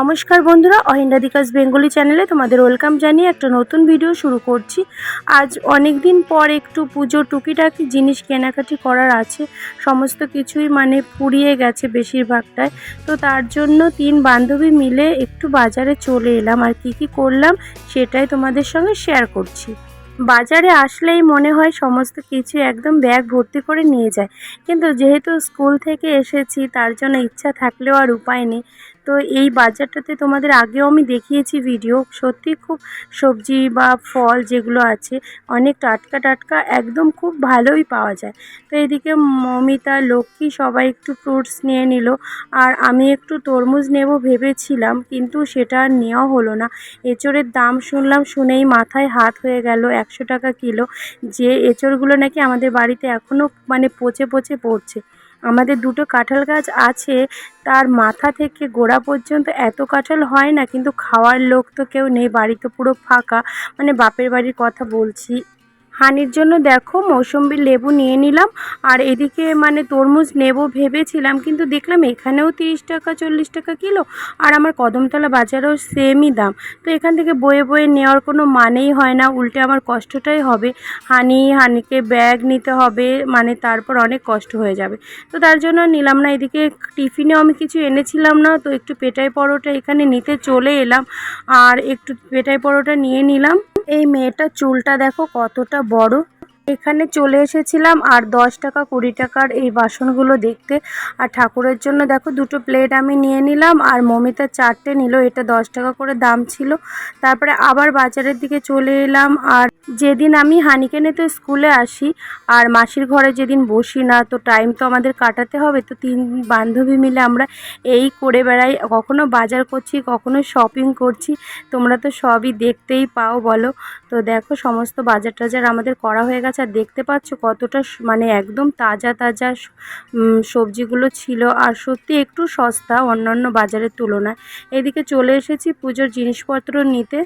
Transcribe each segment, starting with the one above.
নমস্কার বন্ধুরা, অহিন্দাদিকাস বেঙ্গলি চ্যানেলে তোমাদের ওয়েলকাম জানিয়ে একটা নতুন ভিডিও শুরু করছি। আজ অনেক দিন পর একটু পুজোর টুকিটাকি জিনিস কেনাকাটি করার আছে। সমস্ত কিছুই মানে পুড়িয়ে গেছে বেশিরভাগটাই। তো তার জন্য তিন বান্ধবী মিলে একটু বাজারে চলে এলাম আর কি কি করলাম সেটাই তোমাদের সঙ্গে শেয়ার করছি। বাজারে আসলেই মনে হয় সমস্ত কিছু একদম ব্যাগ ভর্তি করে নিয়ে যায়। কিন্তু যেহেতু স্কুল থেকে এসেছি, তার জন্য ইচ্ছা থাকলেও আর উপায় নেই। তো এই বাজারটাতে তোমাদের আগেও আমি দেখিয়েছি ভিডিও সত্যি খুব সবজি বা ফল যেগুলো আছে, অনেক টাটকা টাটকা, একদম খুব ভালোই পাওয়া যায়। তো এদিকে মমিতা, লক্ষ্মী সবাই একটু ফ্রুটস নিয়ে নিল। আর আমি একটু তরমুজ নেব ভেবেছিলাম, কিন্তু সেটা আর নেওয়া হলো না। এঁচড়ের দাম শুনলাম শুনেই মাথায় হাত হয়ে গেল একশো টাকা কিলো। যে এঁচড়গুলো নাকি আমাদের বাড়িতে এখনও মানে পচে পচে পড়ছে। আমাদের দুটো কাঁঠাল গাছ আছে, তার মাথা থেকে গোড়া পর্যন্ত এত কাঁঠাল হয় না, কিন্তু খাওয়ার লোক তো কেউ নেই, বাড়ি তো পুরো ফাঁকা। মানে বাপের বাড়ির কথা বলছি। হানির জন্য দেখো মৌসম্বি লেবু নিয়ে নিলাম। আর এদিকে মানে তরমুজ নেব ভেবেছিলাম, কিন্তু দেখলাম এখানেও তিরিশ টাকা, চল্লিশ টাকা কিলো। আর আমার কদমতলা বাজারেও সেমই দাম। তো এখান থেকে বয়ে বয়ে নেওয়ার কোনো মানেই হয় না, উল্টে আমার কষ্টটাই হবে। হানি, হানিকে ব্যাগ নিতে হবে মানে তারপর অনেক কষ্ট হয়ে যাবে। তো তার জন্য নিলাম না, এদিকে টিফিনেও আমি কিছু এনেছিলাম না, তো একটু পেটাই পরোটা এখানে নিতে চলে এলাম। আর একটু পেটাই পরোটা নিয়ে নিলাম। এই মেয়েটার চুলটা দেখো কতটা বড়। এখানে চলে এসেছিলাম আর দশ টাকা, কুড়ি টাকার এই বাসনগুলো দেখতে। আর ঠাকুরের জন্য দেখো দুটো প্লেট আমি নিয়ে নিলাম আর মমিতা চারটে নিল, এটা দশ টাকা করে দাম ছিল। তারপরে আবার বাজারের দিকে চলে এলাম আর যেদিন আমি হানিকেনে তো স্কুলে আসি আর মাসির ঘরে যেদিন বসি না, তো টাইম তো আমাদের কাটাতে হবে, তো তিন বান্ধবী মিলে আমরা এই করে বেড়াই। কখনো বাজার করছি, কখনো শপিং করছি, তোমরা তো সবই দেখতেই পাও বলো। তো দেখো সমস্ত বাজার টাজার আমাদের করা হয়ে গেছে। আর দেখতে পাচ্ছ কতটা মানে একদম তাজা তাজা সবজিগুলো ছিল। আর সত্যি একটু সস্তা অন্যান্য বাজারের তুলনায়। এদিকে চলে এসেছি পুজোর জিনিসপত্র নিতে।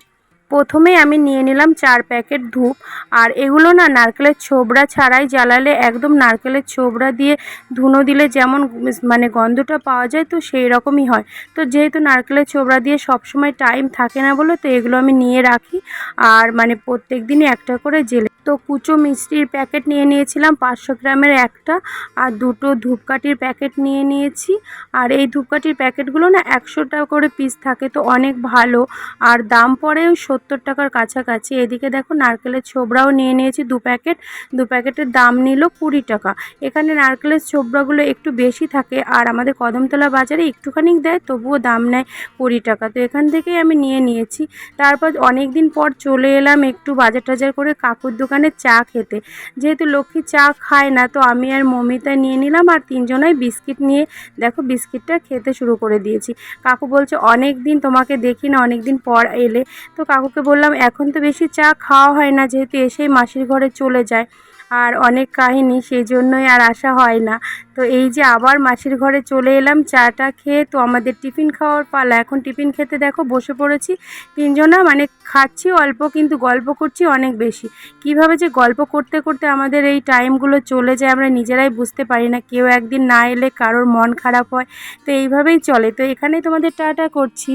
প্রথমেই আমি নিয়ে নিলাম চার প্যাকেট ধূপ। আর এগুলো না নারকেলের ছোবড়া ছাড়াই জ্বালালে একদম নারকেলের ছোবড়া দিয়ে ধুনো দিলে যেমন মানে গন্ধটা পাওয়া যায় তো সেই রকমই হয়। তো যেহেতু নারকেলের ছোবড়া দিয়ে সবসময় টাইম থাকে না বলে তো এগুলো আমি নিয়ে রাখি। আর মানে প্রত্যেক দিনই একটা করে জেলে তো কুচো মিষ্টির প্যাকেট নিয়ে নিয়েছিলাম, পাঁচশো গ্রামের একটা আর দুটো ধূপকাঠির প্যাকেট নিয়ে নিয়েছি। আর এই ধূপকাঠির প্যাকেটগুলো না একশো টাকা করে পিস থাকে, তো অনেক ভালো। আর দাম পড়ে ওই সত্তর টাকার কাছাকাছি। এদিকে দেখো নারকেলের ছোবড়াও নিয়ে নিয়েছি দু প্যাকেট। দু প্যাকেটের দাম নিল কুড়ি টাকা। এখানে নারকেলের ছোবড়াগুলো একটু বেশি থাকে আর আমাদের কদমতলা বাজারে একটুখানি দেয়, তবুও দাম নেয় কুড়ি টাকা। তো এখান থেকেই আমি নিয়ে নিয়েছি। তারপর অনেক দিন পর চলে এলাম একটু বাজার টাজার করে কাকুর দোকানে চা খেতে। যেহেতু লক্ষ্মী চা খায় না, তো আমি আর মমিতা নিয়ে নিলাম আর তিনজনাই বিস্কিট নিয়ে দেখো বিস্কিটটা খেতে শুরু করে দিয়েছি। কাকু বলছে, অনেক দিন তোমাকে দেখি না অনেক দিন পর এলে। তো কাকুকে বললাম, এখন তো বেশি চা খাওয়া হয় না, যেহেতু এসেই মাসির ঘরে চলে যায়। আর অনেক কাহিনী সেই জন্যই আর আসা হয় না। তো এই যে আবার মাসির ঘরে চলে এলাম, চাটা খেয়ে তো আমাদের টিফিন খাওয়ার পালা। এখন টিফিন খেতে দেখো বসে পড়েছি। তিনজনা মানে খাচ্ছি অল্প কিন্তু গল্প করছি অনেক বেশি। কীভাবে যে গল্প করতে করতে আমাদের এই টাইমগুলো চলে যায় আমরা নিজেরাই বুঝতে পারি না। কেউ একদিন না এলে কারোর মন খারাপ হয়। তো এইভাবেই চলে। তো এখানেই তোমাদের টাটা করছি।